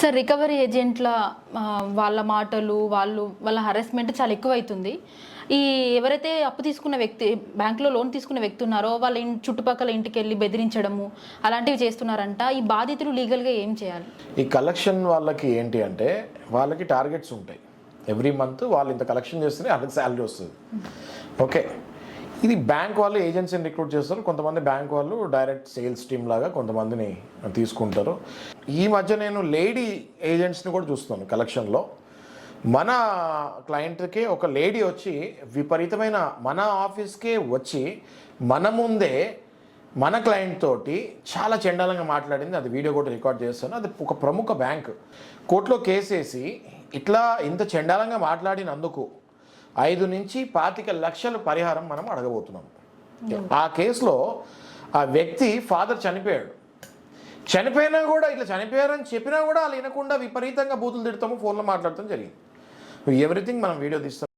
Sir recovery ఏజెంట్ల వాళ్ళ మాటలు వాళ్ళు వాళ్ళ హరాస్మెంట్ చాలా ఎక్కువ అవుతుంది ఈ ఎవరైతే అప్పు తీసుకున్న వ్యక్తి బ్యాంకులో లోన్ తీసుకున్న వ్యక్తి ఉన్నారో వాళ్ళ చుట్టుపక్కల ఇంటికి వెళ్ళి బెదిరించడము అలాంటివి చేస్తున్నారంట. ఈ బాధితులు లీగల్గా ఏం చేయాలి? ఈ కలెక్షన్ వాళ్ళకి ఏంటి అంటే వాళ్ళకి టార్గెట్స్ ఉంటాయి. ఎవ్రీ మంత్ వాళ్ళు ఇంత కలెక్షన్ చేస్తేనే వాళ్ళకి శాలరీ వస్తుంది. ఓకే. ఇది బ్యాంక్ వాళ్ళు ఏజెన్సీని రిక్రూట్ చేస్తారు. కొంతమంది బ్యాంక్ వాళ్ళు డైరెక్ట్ సేల్స్ టీమ్ లాగా కొంతమందిని తీసుకుంటారు. ఈ మధ్య నేను లేడీ ఏజెంట్స్ని కూడా చూస్తాను కలెక్షన్లో. మన క్లయింట్కే ఒక లేడీ వచ్చి విపరీతమైన మన ఆఫీస్కే వచ్చి మన ముందే మన క్లయింట్ తోటి చాలా చండాలంగా మాట్లాడింది. అది వీడియో కూడా రికార్డ్ చేస్తాను. అది ఒక ప్రముఖ బ్యాంక్. కోర్టులో కేసేసి ఇట్లా ఇంత చండాలంగా మాట్లాడినందుకు ఐదు నుంచి పాతిక లక్షల పరిహారం మనం అడగబోతున్నాం. ఆ కేసులో ఆ వ్యక్తి ఫాదర్ చనిపోయాడు. చనిపోయినా కూడా ఇట్లా చనిపోయారని చెప్పినా కూడా వాళ్ళు వినకుండా విపరీతంగా బూతులు తిడతాము ఫోన్లో మాట్లాడటం జరిగింది. ఎవ్రీథింగ్ మనం వీడియో తీస్తాం.